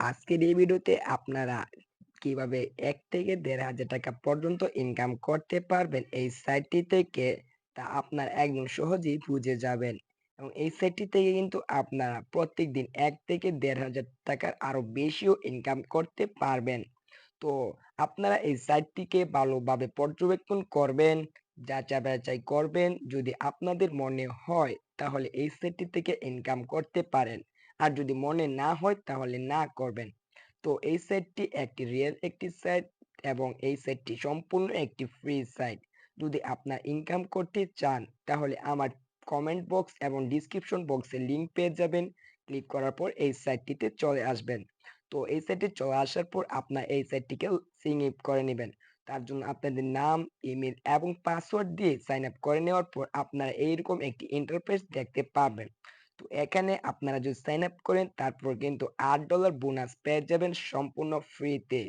আজকের এই ভিডিওতে আপনারা কীভাবে এক থেকে দেড় হাজার টাকা পর্যন্ত ইনকাম করতে পারবেন এই সাইটটি থেকে, তা আপনার একদম সহজেই বুঝে যাবেন। এবং এই সাইটটি থেকে কিন্তু আপনারা প্রত্যেকদিন এক থেকে দেড় হাজার টাকার আরও বেশিও ইনকাম করতে পারবেন। তো আপনারা এই সাইটটিকে ভালোভাবে পর্যবেক্ষণ করবেন যাচাই বাছাই করবেন। যদি আপনাদের মনে হয়, তাহলে এই সাইটটি থেকে ইনকাম করতে পারেন। আর যদি মনে না হয় তাহলে না করবেন। তো এই সাইটটি একটি রিয়েল একটি সাইট এবং এই সাইটটি সম্পূর্ণ একটি ফ্রি সাইট যদি আপনার ইনকাম করতে চান তাহলে আমার কমেন্ট বক্স এবং ডিসক্রিপশন বক্সে লিংক পেয়ে যাবেন। ক্লিক করার পর এই সাইটটিতে চলে আসবেন। তো এই সাইটে চলে আসার পর আপনার এই সাইটটিকে সিং ইপ করে নেবেন। তার জন্য আপনাদের নাম ইমেল এবং পাসওয়ার্ড দিয়ে সাইন আপ করে নেওয়ার পর আপনারা এইরকম একটি ইন্টারফেস দেখতে পাবেন তো এখানে আপনারা যদি সাইন আপ করেন, তারপর কিন্তু আট ডলার বোনাস পেয়ে যাবেন সম্পূর্ণ ফ্রিতে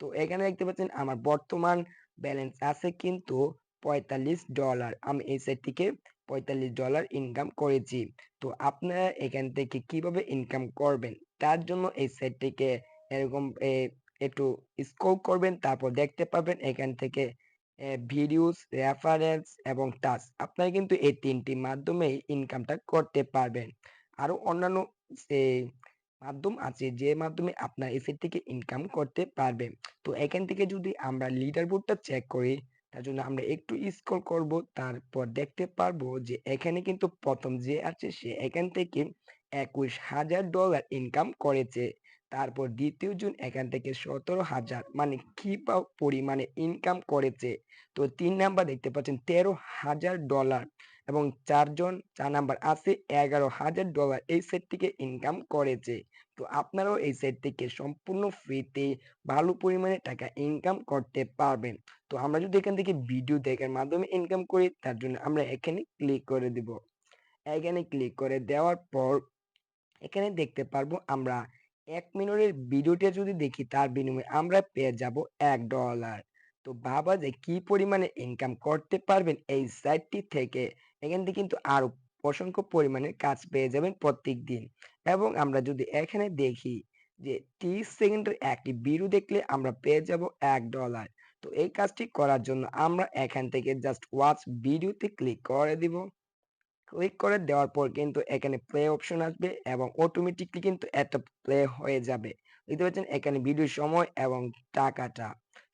তো এখানে দেখতে পাচ্ছেন আমার বর্তমান ব্যালেন্স আছে কিন্তু পঁয়তাল্লিশ ডলার আমি এই সাইট থেকে পঁয়তাল্লিশ ডলার ইনকাম করেছি। তো আপনারা এখান থেকে কীভাবে ইনকাম করবেন? তার জন্য এই সাইটটিকে এরকম একটু স্ক্রল করবেন, তারপর দেখতে পাবেন এখান থেকে ভিডিওস রেফারেন্স এবং টাচ আপনারা কিন্তু এই তিনটি মাধ্যমে ইনকামটা করতে পারবেন। আরও অন্যান্য যে মাধ্যম আছে যে মাধ্যমে আপনার এই সাইট থেকে ইনকাম করতে পারবেন। তো এখান থেকে যদি আমরা লিডার বোর্ডটা চেক করি, তার জন্য আমরা একটু স্ক্রল করব, তারপর দেখতে পারব যে এখানে কিন্তু প্রথম যে আছে, সে এখান থেকে একুশ হাজার ডলার ইনকাম করেছে। তারপর দ্বিতীয় জন এখান থেকে সতেরো হাজার মানে কি পরিমাণে ইনকাম করেছে। তো তিন নাম্বার দেখতে পাচ্ছেন, তেরো হাজার ডলার এবং চারজন, চার নাম্বার আছে, এগারো হাজার ডলার এই সেট থেকে ইনকাম করেছে। তো আপনারাও এই সেট থেকে সম্পূর্ণ ফ্রিতে ভালো পরিমাণে টাকা ইনকাম করতে পারবেন। তো আমরা যদি এখান থেকে ভিডিও দেখার মাধ্যমে ইনকাম করি, তার জন্য আমরা এখানে ক্লিক করে দিব। এখানে ক্লিক করে দেওয়ার পর, এখানে দেখতে পারব আমরা এক মিনিটের ভিডিওটা যদি দেখি তার বিনিময়ে আমরা পেয়ে যাব এক ডলার তো বাবা যে কি পরিমাণে ইনকাম করতে পারবেন এই সাইটটি থেকে, এখান থেকে কিন্তু আরও অসংখ্য পরিমাণের কাজ পেয়ে যাবেন প্রত্যেক দিন এবং আমরা যদি এখানে দেখি যে ত্রিশ সেকেন্ডের একটি ভিডিও দেখলে আমরা পেয়ে যাব এক ডলার তো এই কাজটি করার জন্য আমরা এখান থেকে জাস্ট ওয়াচ ভিডিওতে ক্লিক করে দিব। ক্লিক করে দেওয়ার পর কিন্তু এখানে প্লে অপশন আসবে এবং অটোমেটিকলি কিন্তু এটা প্লে হয়ে যাবে। দেখতে পাচ্ছেন এখানে ভিডিওর সময় এবং টাকাটা।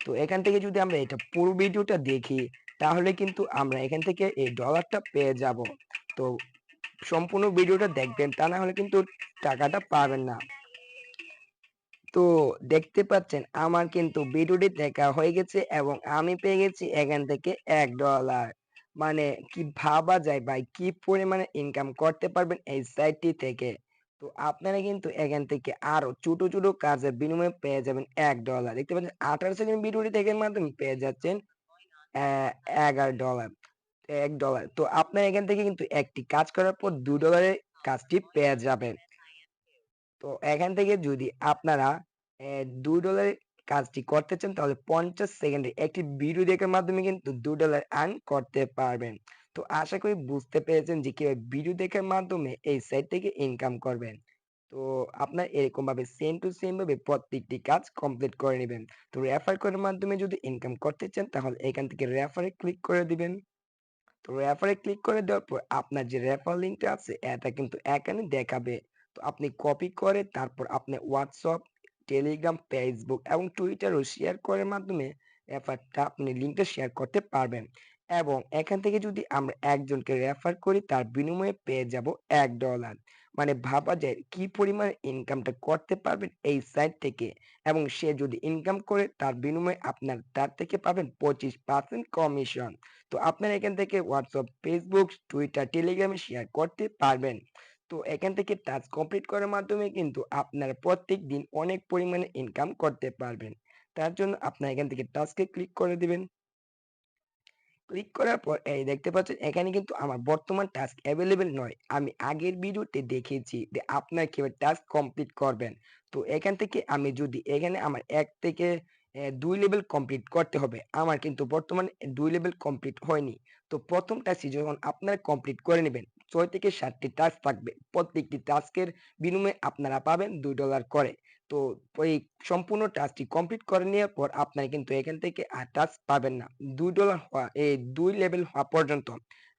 তো এখান থেকে যদি আমরা এটা পুরো ভিডিওটা দেখি, তাহলে কিন্তু আমরা এখান থেকে এই ডলারটা পেয়ে যাব। তো সম্পূর্ণ ভিডিওটা দেখবেন, তা না হলে কিন্তু টাকাটা পাবেন না। তো দেখতে পাচ্ছেন, আমার কিন্তু ভিডিওটি দেখা হয়ে গেছে এবং আমি পেয়ে গেছি এখান থেকে এক ডলার মানে কি ভাবা যায় ভাই কি পরিমাণে ইনকাম করতে পারবেন এই সাইটটি থেকে? তো আপনারা কিন্তু এখান থেকে আরও ছোট ছোট কাজের বিনিময়ে পেয়ে যাবেন এক ডলার দেখতে পাচ্ছেন, আঠারো সেকেন্ড ভিডিওটি দেখার মাধ্যমে পেয়ে যাচ্ছেন এগারো ডলার এক ডলার তো আপনার এখান থেকে কিন্তু একটি কাজ করার পর দু ডলারের কাজটি পেয়ে যাবেন। তো এখান থেকে যদি আপনারা দুই ডলারের কাজটি করতে চান, তাহলে পঞ্চাশ সেকেন্ডে একটি ভিডিও দেখার মাধ্যমে কিন্তু দু ডলার আর্ন করতে পারবেন। তো আশা করি বুঝতে পেরেছেন যে কীভাবে ভিডিও দেখার মাধ্যমে এই সাইট থেকে ইনকাম করবেন। তো আপনার এরকম ভাবে সেম টু সেম ভাবে প্রত্যেকটি কাজ কমপ্লিট করে নেবেন। তো রেফার করার মাধ্যমে যদি ইনকাম করতে চান, তাহলে এখান থেকে রেফারে ক্লিক করে দিবেন। তো রেফারে ক্লিক করে দেওয়ার পর আপনার যে রেফার লিঙ্কটা আছে, এটা কিন্তু এখানে দেখাবে। তো আপনি কপি করে তারপর আপনি হোয়াটসঅ্যাপ টেলিগ্রাম ফেসবুক এবং টুইটারও শেয়ার করার মাধ্যমে রেফারটা আপনি লিঙ্কটা শেয়ার করতে পারবেন। এবং এখান থেকে যদি আমরা একজনকে রেফার করি, তার বিনিময়ে পেয়ে যাব এক ডলার মানে ভাবা যায় কি পরিমাণে ইনকামটা করতে পারবেন এই সাইট থেকে এবং সে যদি ইনকাম করে, তার বিনিময়ে আপনার তার থেকে পাবেন পঁচিশ পার্সেন্ট কমিশন তো আপনারা এখান থেকে হোয়াটসঅ্যাপ ফেসবুক টুইটার টেলিগ্রামে শেয়ার করতে পারবেন। তো এখান থেকে টাস্ক কমপ্লিট করার মাধ্যমে কিন্তু আপনারা প্রত্যেক দিন অনেক পরিমাণে ইনকাম করতে পারবেন। তার জন্য আপনারা এখান থেকে টাস্কে ক্লিক করে দিবেন। ক্লিক করার পর, এই দেখতে পাচ্ছেন, এখানে কিন্তু আমার বর্তমান টাস্ক অ্যাভেলেবেল নয়। আমি আগের ভিডিওতে দেখিয়েছি যে আপনারা কীভাবে টাস্ক কমপ্লিট করবেন। তো এখান থেকে আমি যদি এখানে আমার এক থেকে দুই লেভেল কমপ্লিট করতে হবে, আমার কিন্তু বর্তমানে দুই লেভেল কমপ্লিট হয়নি। তো প্রথম টাস্কটি যখন আপনারা কমপ্লিট করে নেবেন, ছয় থেকে সাতটি টাস্ক থাকবে প্রত্যেকটি টাস্কের বিনিময়ে আপনারা পাবেন দুই ডলার করে তো ওই সম্পূর্ণ টাস্কটি কমপ্লিট করে নেওয়ার পর আপনারা কিন্তু এখান থেকে আর টাস্ক পাবেন না। দুই ডলার হওয়া, এই দুই লেভেল হওয়া পর্যন্ত।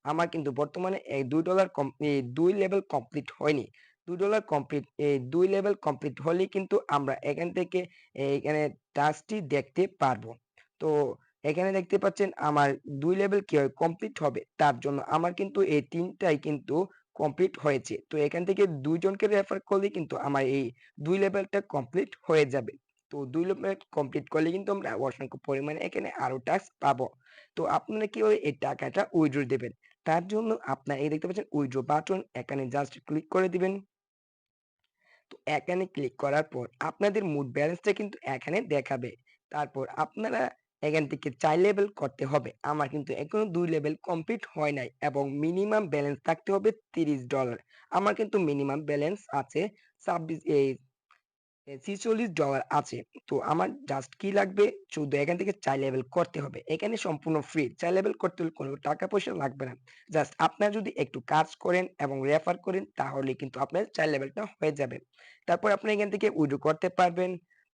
আমার কিন্তু বর্তমানে এই দুই ডলার এই দুই লেভেল কমপ্লিট হয়নি। দুই ডলার কমপ্লিট এই দুই লেভেল কমপ্লিট হলেই কিন্তু আমরা এখান থেকে, এইখানে টাস্কটি দেখতে পারব। তো এখানে দেখতে পাচ্ছেন আমার দুই লেভেল কি হয় কমপ্লিট হবে তার জন্য আমার কিন্তু এই তিনটাই কিন্তু কমপ্লিট হয়েছে। তো এখান থেকে দুইজনকে রেফার করলে কিন্তু আমার এই দুই লেভেলটা কমপ্লিট হয়ে যাবে। তো দুই লেভেল কমপ্লিট করলে কিন্তু আমরা অসংখ্য পরিমাণে এখানে আরও টাস্ক পাবো। তো আপনারা কীভাবে এই টাকাটা উইড্রো দেবেন তার জন্য আপনারা এই দেখতে পাচ্ছেন উইড্রো বাটন এখানে জাস্ট ক্লিক করে দিবেন। তো এখানে ক্লিক করার পর আপনাদের মোট ব্যালেন্সটা কিন্তু এখানে দেখাবে। তারপর আপনারা এখান থেকে ৪ লেভেল করতে হবে। আমার কিন্তু এখনও দুই লেভেল কমপ্লিট হয় নাই এবং মিনিমাম ব্যালেন্স থাকতে হবে $৩০ আমার কিন্তু মিনিমাম ব্যালেন্স আছে ২৬ এই এ $৪৬ আছে। তো আমার জাস্ট কি লাগবে? শুধু এখান থেকে ৪ লেভেল করতে হবে। এখানে সম্পূর্ণ ফ্রি। ৪ লেভেল করতে হলে কোনো টাকা পয়সা লাগবে না। জাস্ট আপনার যদি একটু কাজ করেন এবং রেফার করেন তাহলে কিন্তু আপনার ৪ লেভেলটা হয়ে যাবে। তারপর আপনি এখান থেকে উইথড্র করতে পারবেন।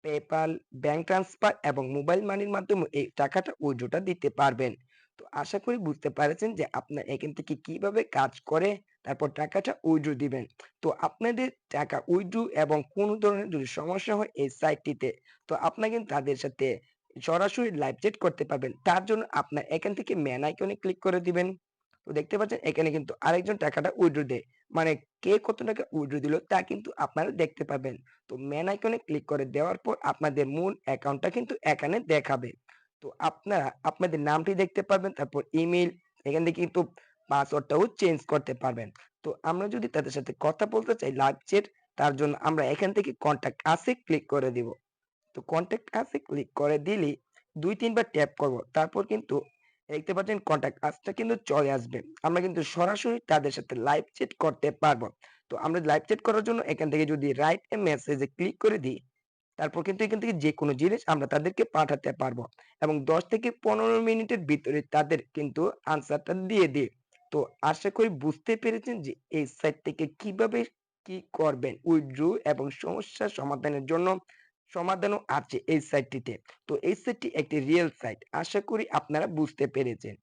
পেপ্যাল, ব্যাংক ট্রান্সফার এবং মোবাইল মানির মাধ্যমে এই টাকাটা উইথড্রটা দিতে পারবেন। তো আশা করি বুঝতে পারেছেন যে আপনার এখান থেকে কীভাবে কাজ করে তারপর টাকাটা উইথড্র দিবেন। তো আপনাদের টাকা উইথড্র এবং কোন ধরনের যদি সমস্যা হয় এই সাইটটিতে তো আপনারা কিন্তু তাদের সাথে সরাসরি লাইভ চ্যাট করতে পারবেন। তার জন্য আপনার এখান থেকে ম্যান আইকনে ক্লিক করে দিবেন। তো দেখতে পাচ্ছেন এখানে কিন্তু আরেকজন টাকাটা উইথড্র দেয়। মানে কে কত টাকা উইথড্র দিল তা কিন্তু আপনারা দেখতে পাবেন। তো ম্যান আইকনে ক্লিক করে দেওয়ার পর আপনাদের মূল অ্যাকাউন্টটা কিন্তু এখানে দেখাবে। তো আপনারা আপনাদের নামটি দেখতে পারবেন, তারপর ইমেইল এখান থেকে কিন্তু পাসওয়ার্ডটাও চেঞ্জ করতে পারবেন। তো আমরা যদি তাদের সাথে কথা বলতে চাই লাইভ চ্যাট তার জন্য আমরা এখান থেকে কনট্যাক্ট এ ক্লিক করে দিব। তো কনট্যাক্ট এ ক্লিক করে দিলেই ২-৩ বার ট্যাপ করব। তারপর কিন্তু দেখতে পাচ্ছেন কনট্যাক্ট আস টা কিন্তু চলে আসবে। আমরা কিন্তু সরাসরি তাদের সাথে লাইভ চ্যাট করতে পারব। তো আমরা লাইভ চ্যাট করার জন্য এখান থেকে যদি রাইট এ মেসেজ ক্লিক করে দিই, তারপর কিন্তু এখান থেকে যেকোনো জিনিস আমরা তাদেরকে পাঠাতে পারব এবং ১০ থেকে ১৫ মিনিটের ভিতরে তাদের কিন্তু আনসারটা দিয়ে দিই। তো আশা করি বুঝতে পেরেছেন যে এই সাইট থেকে কীভাবে কি করবেন উইথড্র এবং সমস্যা সমাধানের জন্য সমাধানও আছে এই সাইটটিতে। তো এই সাইটটি একটি রিয়েল সাইট। আশা করি আপনারা বুঝতে পেরেছেন।